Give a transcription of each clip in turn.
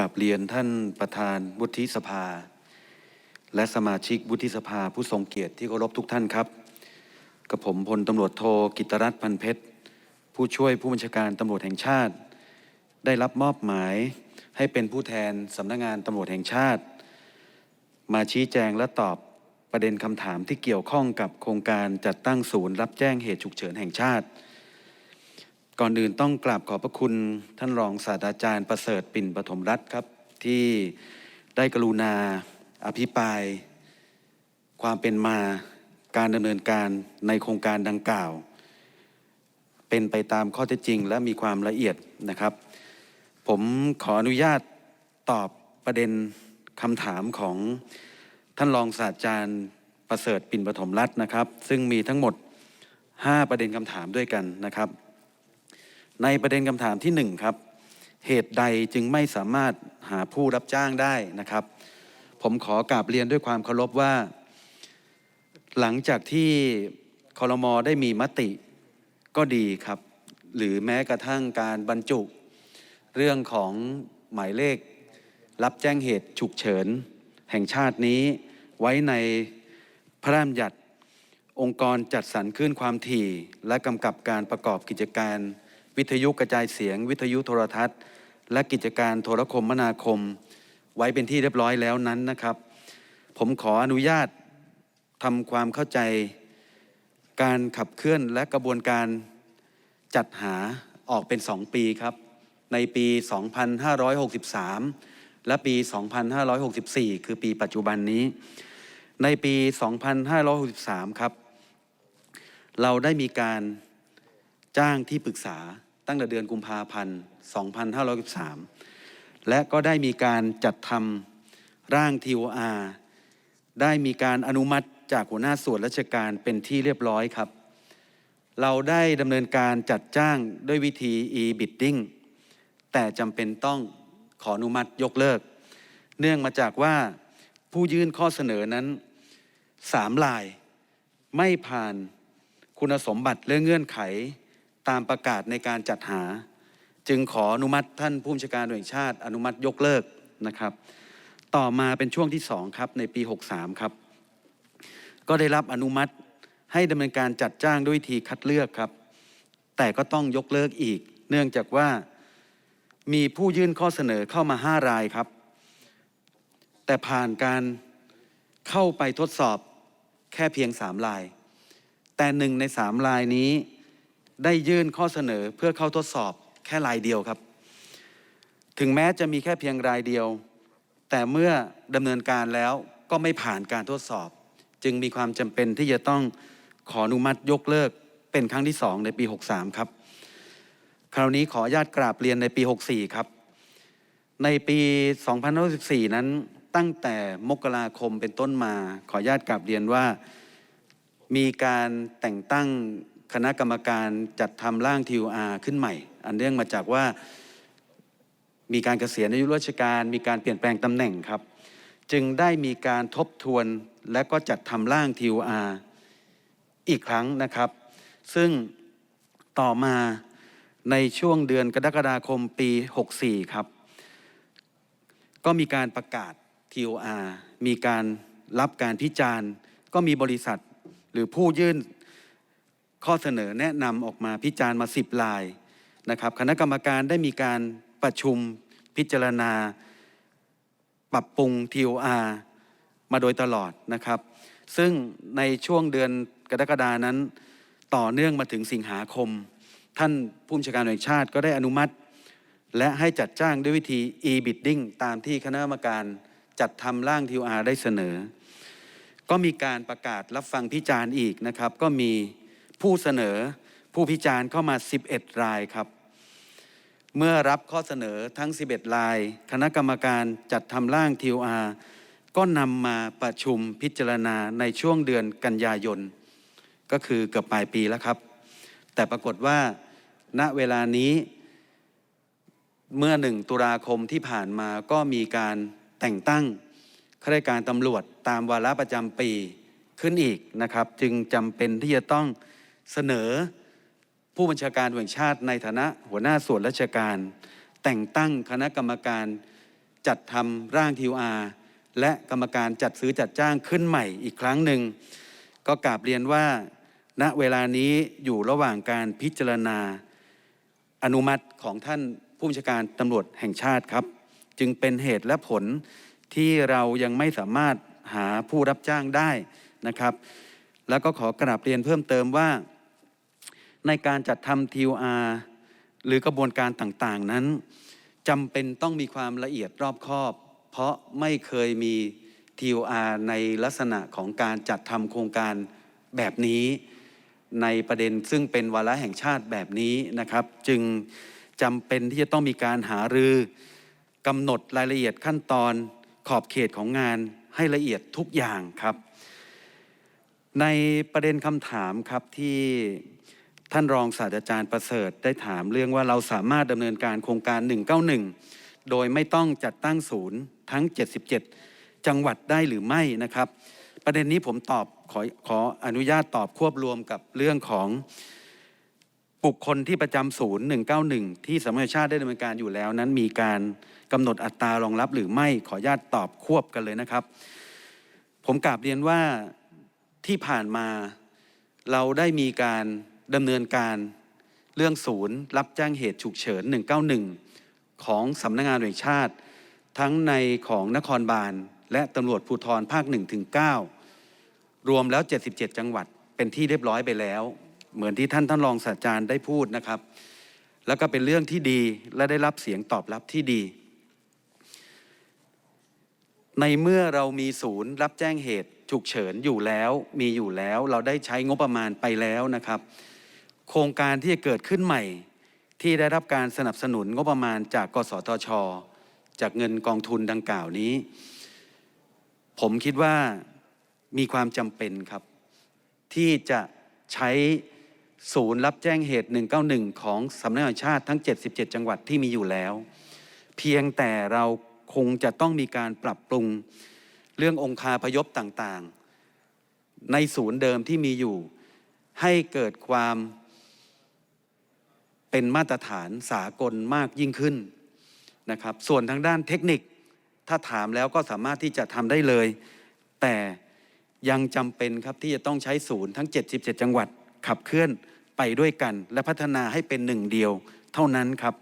ราบเรียนท่านประธานวุฒิสภา และสมาชิกวุฒิสภาผู้ทรงเกียรติที่เคารพทุกท่านครับ กับผมพลตำรวจโทกิตรัตน์พันเพชร ผู้ช่วยผู้บัญชาการตำรวจแห่งชาติ ได้รับมอบหมายให้เป็นผู้แทนสำนักงานตำรวจแห่งชาติ มาชี้แจงและตอบประเด็นคำถามที่เกี่ยวข้องกับโครงการจัดตั้งศูนย์รับแจ้งเหตุฉุกเฉินแห่งชาติ ก่อนอื่นต้องกราบขอบพระคุณท่านรองศาสตราจารย์ประเสริฐปิ่นปฐมรัตน์ครับ ที่ได้กรุณาอภิปราย ความเป็นมาการดำเนินการในโครงการดังกล่าว เป็นไปตามข้อเท็จจริง และมีความละเอียดนะครับ ผมขออนุญาตตอบประเด็นคำถามของท่านรองศาสตราจารย์ประเสริฐปิ่นปฐมรัตน์นะครับ ซึ่งมีทั้งหมด 5 ประเด็นคำถามด้วยกันนะครับ ในประเด็นคำถามที่ 1 ครับ เหตุใดจึงไม่สามารถหาผู้รับจ้างได้นะครับ ผมขอกราบเรียนด้วยความเคารพว่า หลังจากที่คอรมอได้มีมติก็ดีครับ หรือแม้กระทั่งการบรรจุ เรื่องของหมายเลข รับแจ้งเหตุฉุกเฉิน แห่งชาตินี้ไว้ในพระราชบัญญัติองค์กรจัดสรรคลื่นความถี่ และกำกับการประกอบกิจการ วิทยุกระจายเสียง วิทยุโทรทัศน์ และกิจการโทรคมนาคม ไว้เป็นที่เรียบร้อยแล้วนั้นนะครับ ผมขออนุญาตทำความเข้าใจ การขับเคลื่อนและกระบวนการจัดหาออกเป็น 2 ปีครับ ในปี 2563 และปี 2564 คือปีปัจจุบันนี้ ในปี 2563 ครับ เราได้มีการ จ้างที่ปรึกษาตั้งแต่เดือนกุมภาพันธ์ 2563และก็ได้มีการจัดทำร่าง TOR ได้มีการอนุมัติจากหัวหน้าส่วนราชการเป็นที่เรียบร้อยครับ เราได้ดำเนินการจัดจ้างด้วยวิธี e-bidding แต่จำเป็นต้องขออนุมัติยกเลิก เนื่องมาจากว่าผู้ยื่นข้อเสนอนั้นสามลายไม่ผ่านคุณสมบัติและเงื่อนไข ตามประกาศในการจัดหา จึงขออนุมัติท่านผู้บัญชาการตำรวจแห่งชาติ อนุมัติยกเลิกนะครับ ต่อมาเป็นช่วงที่สองครับในปี 63 ครับ ก็ได้รับอนุมัติให้ดำเนินการจัดจ้างด้วยวิธีคัดเลือกครับ แต่ก็ต้องยกเลิกอีก เนื่องจากว่ามีผู้ยื่นข้อเสนอเข้ามา 5 รายครับ แต่ผ่านการเข้าไปทดสอบแค่เพียง 3 ราย แต่หนึ่งใน 3 รายนี้ ได้ยื่นข้อเสนอเพื่อเข้าทดสอบแค่รายเดียวครับ ถึงแม้จะมีแค่เพียงรายเดียว แต่เมื่อดำเนินการแล้วก็ไม่ผ่านการทดสอบ จึงมีความจำเป็นที่จะต้องขออนุมัติยกเลิกเป็นครั้งที่ 2 ในปี 63 ครับ คราวนี้ขออนุญาตกราบเรียนในปี 64 ครับ ในปี2514 นั้นตั้งแต่มกราคมเป็นต้นมา ขออนุญาตกราบเรียนว่ามีการแต่งตั้ง คณะกรรมการจัดทำร่าง TUR ขึ้นใหม่ อันเนื่องมาจากว่ามีการเกษียณอายุราชการ มีการเปลี่ยนแปลงตำแหน่งครับ จึงได้มีการทบทวนและก็จัดทำร่าง TUR อีกครั้งนะครับ ซึ่งต่อมาในช่วงเดือนกรกฎาคมปี 64 ครับ ก็มีการประกาศ TOR มีการรับการพิจารณ์ ก็มีบริษัทหรือผู้ยื่น ข้อเสนอแนะนำออกมาพิจารณ์มา10ลายนะครับคณะกรรมการได้มีการประชุมพิจารณา ปรับปรุง TOR มาโดยตลอดนะครับ ซึ่งในช่วงเดือนกรกฎานั้น ต่อเนื่องมาถึงสิงหาคม ท่านผู้บัญชาการแห่งชาติก็ได้อนุมัติ และให้จัดจ้างด้วยวิธี e-bidding ตามที่คณะกรรมการจัดทำร่าง TOR ได้เสนอ ก็มีการประกาศรับฟังพิจารณ์อีกนะครับ ก็มี ผู้เสนอผู้พิจารณ์เข้ามา 11 รายครับ เมื่อรับข้อเสนอทั้ง 11 ราย คณะกรรมการจัดทำร่าง TOR ก็นำมาประชุมพิจารณาในช่วงเดือนกันยายน ก็คือเกือบปลายปีแล้วครับ แต่ปรากฏว่าณเวลานี้เมื่อหนึ่งตุลาคมที่ผ่านมาก็มีการแต่งตั้งข้าราชการตำรวจตามวาระประจำปีขึ้นอีกนะครับ จึงจำเป็นที่จะต้อง เสนอผู้บัญชาการแห่งชาติในฐานะหัวหน้าส่วนราชการ แต่งตั้งคณะกรรมการจัดทำร่าง TOR และกรรมการจัดซื้อจัดจ้างขึ้นใหม่อีกครั้งหนึ่ง ก็กราบเรียนว่า ณเวลานี้อยู่ระหว่างการพิจารณา อนุมัติของท่านผู้บัญชาการตำรวจแห่งชาติครับ จึงเป็นเหตุและผลที่เรายังไม่สามารถหาผู้รับจ้างได้นะครับ แล้วก็ขอกราบเรียนเพิ่มเติมว่า ในการจัดทำ TOR หรือกระบวนการต่างๆนั้นจำเป็นต้องมีความละเอียดรอบคอบ เพราะไม่เคยมี TOR ในลักษณะของการจัดทำโครงการแบบนี้ ในประเด็นซึ่งเป็นวาระแห่งชาติแบบนี้นะครับ จึงจำเป็นที่จะต้องมีการหารือกำหนดรายละเอียดขั้นตอนขอบเขตของงานให้ละเอียดทุกอย่างครับ ในประเด็นคำถามครับที่ท่านรองศาสตราจารย์ประเสริฐได้ถามเรื่องว่าเราสามารถดำเนินการโครงการ 191 โดยไม่ต้องจัดตั้งศูนย์ทั้ง 77 จังหวัดได้หรือไม่นะครับ ประเด็นนี้ผมตอบขอขออนุญาตตอบควบรวมกับเรื่องของบุคคลที่ประจำศูนย์ 191 ที่สำนักงาชาติได้ดำเนินการอยู่แล้ว นั้นมีการกำหนดอัตรารองรับหรือไม่ขออนุญาตตอบควบกันเลยนะครับ ผมกราบเรียนว่า ที่ผ่านมาเราได้มีการดำเนินการเรื่องศูนย์ รับแจ้งเหตุฉุกเฉิน 191 ของสำนักงานตำรวจแห่งชาติ ทั้งในของนครบาล และตำรวจภูธรภาค1ถึง9รวมแล้ว 77 จังหวัดเป็นที่เรียบร้อยไปแล้ว เหมือนที่ท่านท่านรองศาสตราจารย์ได้พูดนะครับ แล้วก็เป็นเรื่องที่ดีและได้รับเสียงตอบรับที่ดี ในเมื่อเรามีศูนย์รับแจ้งเหตุ ฉุกเฉินอยู่แล้วมีอยู่แล้ว เราได้ใช้งบประมาณไปแล้วนะครับ โครงการที่จะเกิดขึ้นใหม่ ที่ได้รับการสนับสนุนงบประมาณจากกสทช จากเงินกองทุนดังกล่าวนี้ ผมคิดว่ามีความจำเป็นครับ ที่จะใช้ศูนย์รับแจ้งเหตุ 191 ของสำนักงานชาติทั้ง 77 จังหวัดที่มีอยู่แล้ว เพียงแต่เราคงจะต้องมีการปรับปรุง เรื่ององคาพยพต่างๆ ในศูนย์เดิมที่มีอยู่ ให้เกิดความเป็นมาตรฐานสากลมากยิ่งขึ้นนะครับ ส่วนทางด้านเทคนิคถ้าถามแล้วก็สามารถที่จะทำได้เลย แต่ยังจำเป็นครับที่จะต้องใช้ศูนย์ทั้ง 77 จังหวัดขับเคลื่อนไปด้วยกัน และพัฒนาให้เป็นหนึ่งเดียวเท่านั้นครับ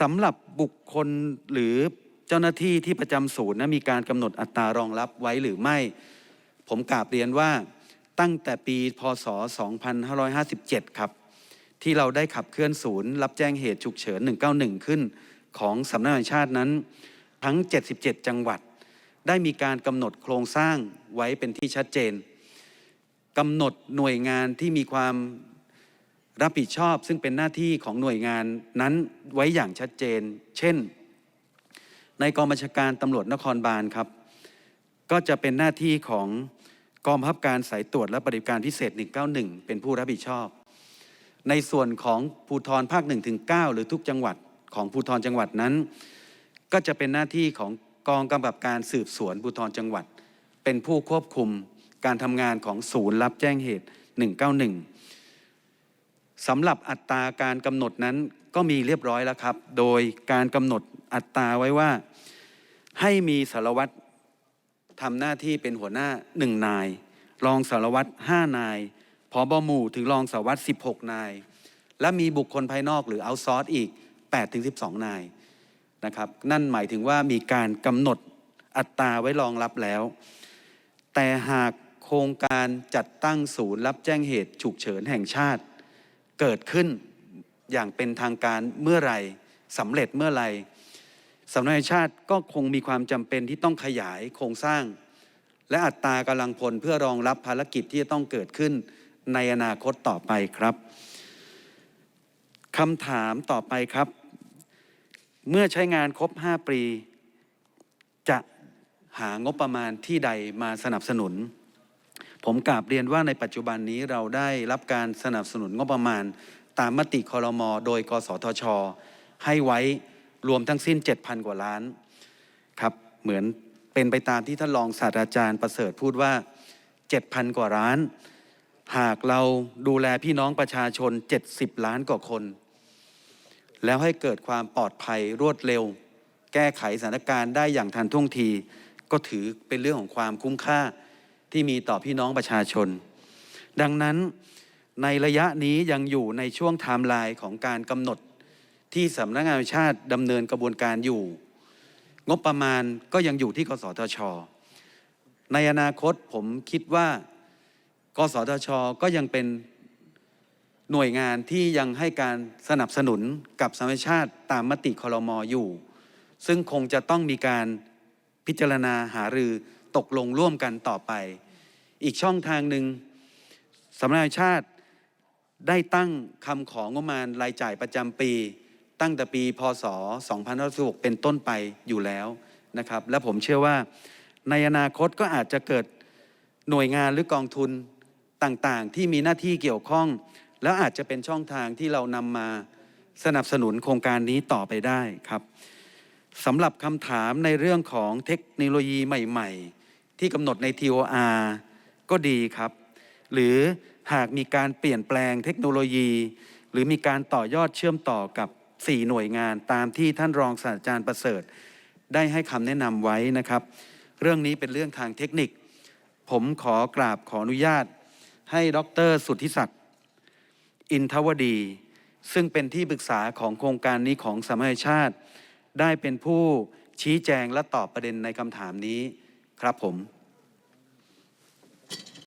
สำหรับบุคคลหรือ เจ้าหน้าที่ที่ประจำศูนย์นะมีการกำหนดอัตรารองรับไว้หรือไม่ ผมกราบเรียนว่าตั้งแต่ปีพศ 2557 ครับ ที่เราได้ขับเคลื่อนศูนย์ รับแจ้งเหตุฉุกเฉิน 191 ขึ้น ของสำนักงานชาตินั้น ทั้ง 77 จังหวัด ได้มีการกำหนดโครงสร้างไว้เป็นที่ชัดเจนกำหนดหน่วยงานที่มีความรับผิดชอบ ซึ่งเป็นหน้าที่ของหน่วยงานนั้นไว้อย่างชัดเจน เช่น ในกองบัญชาการตำรวจนครบาลครับ ก็จะเป็นหน้าที่ของกองบังคับการสายตรวจและปฏิบัติการพิเศษ 191 เป็นผู้รับผิดชอบ ในส่วนของภูธรภาค1ถึง9หรือทุกจังหวัดของภูธรจังหวัดนั้น ก็จะเป็นหน้าที่ของกองกำกับการสืบสวนภูธรจังหวัด เป็นผู้ควบคุมการทำงานของศูนย์รับแจ้งเหตุ 191สำหรับอัตราการกำหนดนั้นก็มีเรียบร้อยแล้วครับ โดยการกำหนด อัตราไว้ว่า ให้มีสารวัตรทำหน้าที่เป็นหัวหน้าหนึ่งนาย รองสารวัตรห้านายพอบหมู่ถึงรองสารวัตร 16 นาย และมีบุคคลภายนอกหรือเอาซอร์สอีก 8 ถึง 12 นายนะครับนั่นหมายถึงว่ามีการกำหนดอัตราไว้รองรับแล้ว แต่หากโครงการจัดตั้งศูนย์รับแจ้งเหตุฉุกเฉินแห่งชาติ เกิดขึ้นอย่างเป็นทางการเมื่อไรสำเร็จเมื่อไร สำนักงานชาติก็คงมีความจำเป็นที่ต้องขยายโครงสร้าง และอัตรากำลังพลเพื่อรองรับภารกิจที่จะต้องเกิดขึ้นในอนาคตต่อไปครับคำถามต่อไปครับ เมื่อใช้งานครบ 5 ปี จะหางบประมาณที่ใดมาสนับสนุน ผมกราบเรียนว่าในปัจจุบันนี้เราได้รับการสนับสนุนงบประมาณ ตามมติคอรมอโดยกสทช ให้ไว้ รวมทั้งสิ้น 7,000 กว่าล้านครับเหมือนเป็นไปตามที่ท่านรองศาสตราจารย์ประเสริฐพูดว่า 7,000 กว่าล้าน หากเราดูแลพี่น้องประชาชน 70 ล้านกว่าคน แล้วให้เกิดความปลอดภัยรวดเร็ว แก้ไขสถานการณ์ได้อย่างทันท่วงที ก็ถือเป็นเรื่องของความคุ้มค่าที่มีต่อพี่น้องประชาชน ดังนั้นในระยะนี้ยังอยู่ในช่วงไทม์ไลน์ของการกำหนด ที่สำนักงานวจแห่งชาติดำเนินกระบวนการอยู่ งบประมาณก็ยังอยู่ที่กสทช ในอนาคตผมคิดว่า กสทช ก็ยังเป็นหน่วยงานที่ยังให้การสนับสนุนกับสหประชาชาติตามมติคอรมออยู่ ซึ่งคงจะต้องมีการพิจารณาหารือตกลงร่วมกันต่อไป อีกช่องทางหนึ่งสำนักงานชาติได้ตั้งคำของงบประมาณรายจ่ายประจำปี ตั้งแต่ปีพศ2566เป็นต้นไปอยู่แล้วนะครับ และผมเชื่อว่าในอนาคตก็อาจจะเกิดหน่วยงานหรือกองทุนต่างๆ ที่มีหน้าที่เกี่ยวข้อง แล้วอาจจะเป็นช่องทางที่เรานำมาสนับสนุนโครงการนี้ต่อไปได้ครับสำหรับคำถามในเรื่องของเทคโนโลยีใหม่ ๆ ที่กำหนดใน TOR ก็ดีครับ หรือหากมีการเปลี่ยนแปลงเทคโนโลยี หรือมีการต่อยอดเชื่อมต่อกับ 4 หน่วยงานตามที่ท่านรองศาสตราจารย์ประเสริฐ ได้ให้คำแนะนำไว้นะครับ เรื่องนี้เป็นเรื่องทางเทคนิค ผมขอกราบขออนุญาต ให้ดรสุทธิศักดิ์อินทวดี ซึ่งเป็นที่ปรึกษาของโครงการนี้ของสหประชาชาติ ได้เป็นผู้ชี้แจงและตอบประเด็นในคำถามนี้ครับผม